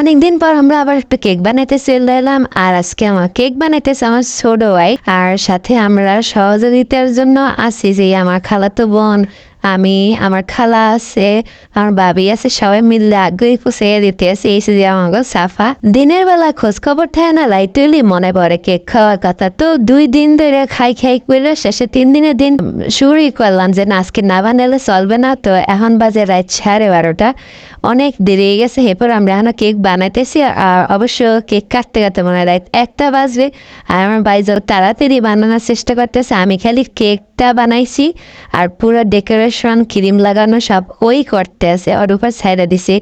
অনেকদিন পর আমরা আবার একটা কেক বানাইতে চলে এলাম, আর আজকে আমার কেক বানাইতেছে আমার ছোট ভাই, আর সাথে আমরা সহযোগিতার জন্য আছি যে আমার খালাতো বোন। আমি, আমার খালা আছে, আমার বাবি আছে, সবাই মিললে আগ্রহী পুষিয়ে দিতে আছে, এই যে আমাকে সাফা। দিনের বেলা খোঁজ খবর থাকে না, লাইটুলি মনে পড়ে কেক খাওয়ার কথা। তো দুই দিন ধরে খাই খাই করে শেষে তিন দিনের দিন শুরুই করলাম যে না, আজকে না বানালে চলবে না। তো এখন বাজে রাত সাড়ে বারোটা। অনেক দেরি হয়ে গেছে, এরপর আমরা এখন কেক বানাইতেছি। আর অবশ্য কেক কাটতে কাটতে মনে হয় রাত একটা বাজবে। আর আমার ভাই যত তাড়াতাড়ি বানানোর চেষ্টা করতেছে, আমি খালি কেকটা বানাইছি। আর পুরো ডেকোরেশন ক্রিম লাগানো সব ওই করতে আছে। ওর উপর ছেড়ে দিছি।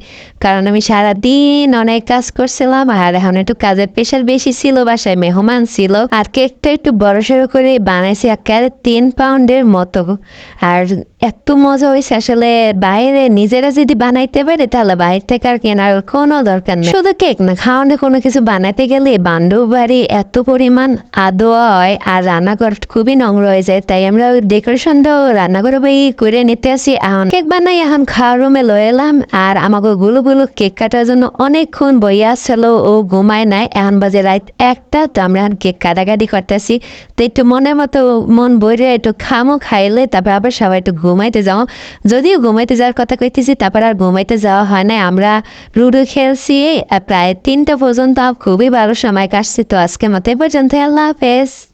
কারণ আমি সারাদিন অনেক কাজ করছিলাম আর এখন একটু কাজের প্রেশার বেশি ছিল, বাসায় মেহমান ছিল। আর কেকটা একটু বড় সড়ো করে বানাইছি একেবারে তিন পাউন্ডের মতো। আর এত মজা হয়েছে আসলে বাইরে নিজেরা যদি বানাইতে পারে তাহলে বাইরে থেকে আর কেনার কোনো দরকার নেই। শুধু কেক না, খাওয়ানো কোনো কিছু বানাতে গেলে বান্ধব বাড়ি এত পরিমাণ আদোয়া হয় আর রান্নাঘর খুবই নোংরা হয়ে যায়, তাই আমরা ডেকোরেশনটাও রান্নাঘরে করে নিতে আসি এখন কেক বানাই এখন খাওয়ার রুমে লয়ে এলাম, আর আমাকে গুলো গুলো কেক কাটার জন্য অনেকক্ষণ বইয়া আসছিল ও ঘুমায় নাই। এখন বাজে রাত একটা, তো আমরা এখন কেক কাটাকাটি করতেছি। তো একটু মনের মতো মন বইরে একটু খামো খাইলে, তারপর আবার সবাই একটু ঘুমাইতে যাও। যদিও ঘুমাইতে যাওয়ার কথা কইতেছি, তারপর আর ঘুমাইতে যাওয়া হয় না আমরা লুডো খেলছি প্রায় তিনটা পর্যন্ত খুবই ভালো সময় কাটছি। তো আজকে মতো পর্যন্ত আল্লাহ হাফেজ।